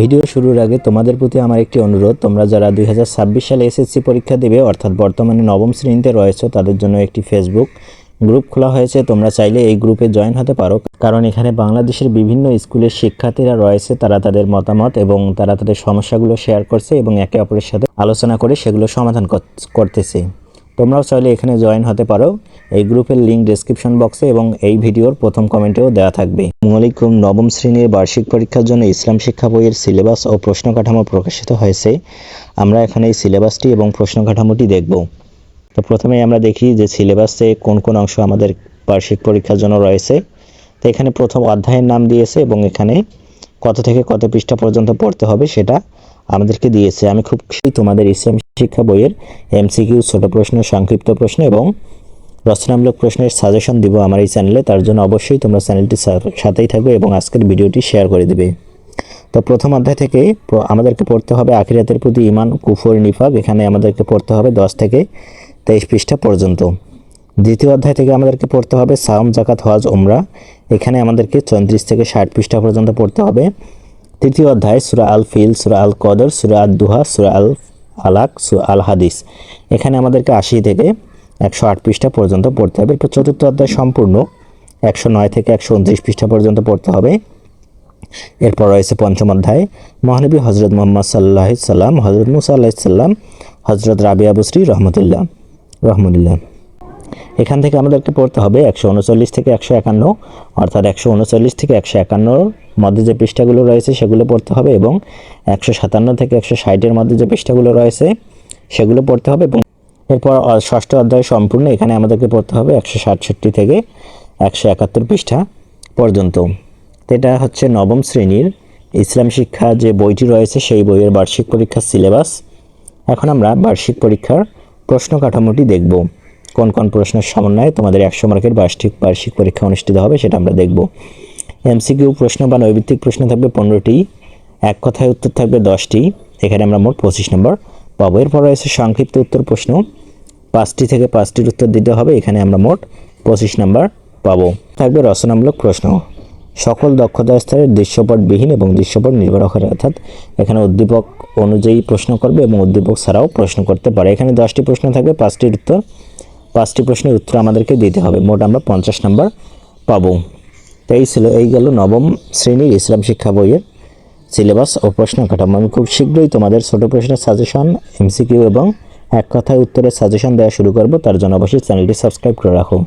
Video শুরুর আগে তোমাদের প্রতি আমার একটি অনুরোধ। তোমরা যারা দুই হাজার ছাব্বিশ সালে এসএসসি পরীক্ষা দেবে, অর্থাৎ বর্তমানে নবম শ্রেণীতে রয়েছে, তাদের জন্য একটি ফেসবুক গ্রুপ খোলা হয়েছে। তোমরা চাইলে এই গ্রুপে জয়েন হতে পারো। কারণ এখানে বাংলাদেশের বিভিন্ন স্কুলের শিক্ষার্থীরা রয়েছে, তারা তাদের মতামত এবং তারা তাদের সমস্যাগুলো শেয়ার করছে এবং একে অপরের সাথে আলোচনা করে সেগুলো সমাধান কর- করতেছে। তোমরাও চাইলে এখানে জয়েন হতে পারো। এই গ্রুপের লিঙ্ক ডেসক্রিপশন বক্সে এবং এই ভিডিওর প্রথম কমেন্টেও দেওয়া থাকবে। মৌলিকুম নবম শ্রেণির বার্ষিক পরীক্ষার জন্য ইসলাম শিক্ষা বইয়ের সিলেবাস ও প্রশ্ন কাঠামো প্রকাশিত হয়েছে। আমরা এখানে এই সিলেবাসটি এবং প্রশ্ন কাঠামোটি দেখব। তো প্রথমে আমরা দেখি যে সিলেবাসে কোন কোন অংশ আমাদের বার্ষিক পরীক্ষার জন্য রয়েছে। তো এখানে প্রথম অধ্যায়ের নাম দিয়েছে এবং এখানে কত থেকে কত পৃষ্ঠা পর্যন্ত পড়তে হবে সেটা আমাদেরকে দিয়েছে। আমি খুব খুশি তোমাদের ইসলাম শিক্ষা বইয়ের এমসিকিউ, ছোট প্রশ্ন, সংক্ষিপ্ত প্রশ্ন এবং রচনামূলক প্রশ্নের সাজেশন দিব আমার এই চ্যানেলে। তার জন্য অবশ্যই তোমরা চ্যানেলটি সাথেই থাকবে এবং আজকের ভিডিওটি শেয়ার করে দিবে। তো প্রথম অধ্যায় থেকে আমাদেরকে পড়তে হবে আখিরাতের প্রতি ইমান কুফর, নিফাক। এখানে আমাদেরকে পড়তে হবে দশ থেকে তেইশ পৃষ্ঠা পর্যন্ত। দ্বিতীয় অধ্যায় থেকে আমাদেরকে পড়তে হবে সাওম, জাকাত, হজ ওমরা এখানে আমাদেরকে চৌত্রিশ থেকে ষাট পৃষ্ঠা পর্যন্ত পড়তে হবে। তৃতীয় অধ্যায়, সুরা আল ফিল সুরা আল কদর সুরা আল দুহা সুরা আল আলাক সুরা আল হাদিস এখানে আমাদেরকে আশি থেকে একশো আট পৃষ্ঠা পর্যন্ত পড়তে হবে। এরপর চতুর্থ অধ্যায় সম্পূর্ণ, একশো নয় থেকে একশো উনত্রিশ পৃষ্ঠা পর্যন্ত পড়তে হবে। এরপর রয়েছে পঞ্চম অধ্যায়, মহানবী হজরত মোহাম্মদ সাল্লাহ সাল্লাম হজরত মুসা আল্লাহ সাল্লাম হজরত রাবিয়া বসরি, রহমতুল্লাহ রহমতুল্লাহ। এখান থেকে আমাদেরকে পড়তে হবে একশো উনচল্লিশ থেকে একশো একান্ন, অর্থাৎ একশো উনচল্লিশ থেকে একশো একান্নর মধ্যে যে পৃষ্ঠাগুলো রয়েছে সেগুলো পড়তে হবে এবং একশো সাতান্ন থেকে একশো ষাটের মধ্যে যে পৃষ্ঠাগুলো রয়েছে সেগুলো পড়তে হবে এবং এরপর ষষ্ঠ অধ্যায় সম্পূর্ণ, এখানে আমাদেরকে পড়তে হবে একশো সাতষট্টি থেকে একশো একাত্তর পৃষ্ঠা পর্যন্ত। তো এটা হচ্ছে নবম শ্রেণির ইসলাম শিক্ষা যে বইটি রয়েছে সেই বইয়ের বার্ষিক পরীক্ষার সিলেবাস। এখন আমরা বার্ষিক পরীক্ষার প্রশ্ন কাঠামোটি দেখব। কোন কোন প্রশ্নের সমন্বয়ে তোমাদের একশো মার্কের বার্ষিক বার্ষিক পরীক্ষা অনুষ্ঠিত হবে সেটা আমরা দেখব। এমসিকিউ প্রশ্ন বা নৈভিত্তিক প্রশ্ন থাকবে পনেরোটি, এক কথায় উত্তর থাকবে দশটি। এখানে আমরা মোট পঁচিশ নম্বর পাবো। এরপর রয়েছে সংক্ষিপ্ত উত্তর প্রশ্ন। পাঁচটি থেকে পাঁচটির উত্তর দিতে হবে, এখানে আমরা মোট পঁচিশ নম্বর পাবো। থাকবে রচনামূলক প্রশ্ন। সকল দক্ষতা স্তরের দৃশ্যপটবিহীন এবং দৃশ্যপট নির্ভর করে, অর্থাৎ এখানে উদ্দীপক অনুযায়ী প্রশ্ন করবে এবং উদ্দীপক ছাড়াও প্রশ্ন করতে পারে। এখানে দশটি প্রশ্ন থাকবে, পাঁচটির উত্তর পাঁচটি প্রশ্নের উত্তর আমাদেরকে দিতে হবে। মোট আমরা পঞ্চাশ নম্বর পাবো। তো এই ছিল, এই গেল নবম শ্রেণির ইসলাম শিক্ষা বইয়ের সিলেবাস ও প্রশ্ন কাঠামো। আমি খুব শীঘ্রই তোমাদের ছোট প্রশ্নের সাজেশন এমসিকিউ এবং এক কথায় উত্তরের সাজেশন দেওয়া শুরু করব। তার জন্য অবশ্যই চ্যানেলটি সাবস্ক্রাইব করে রাখো।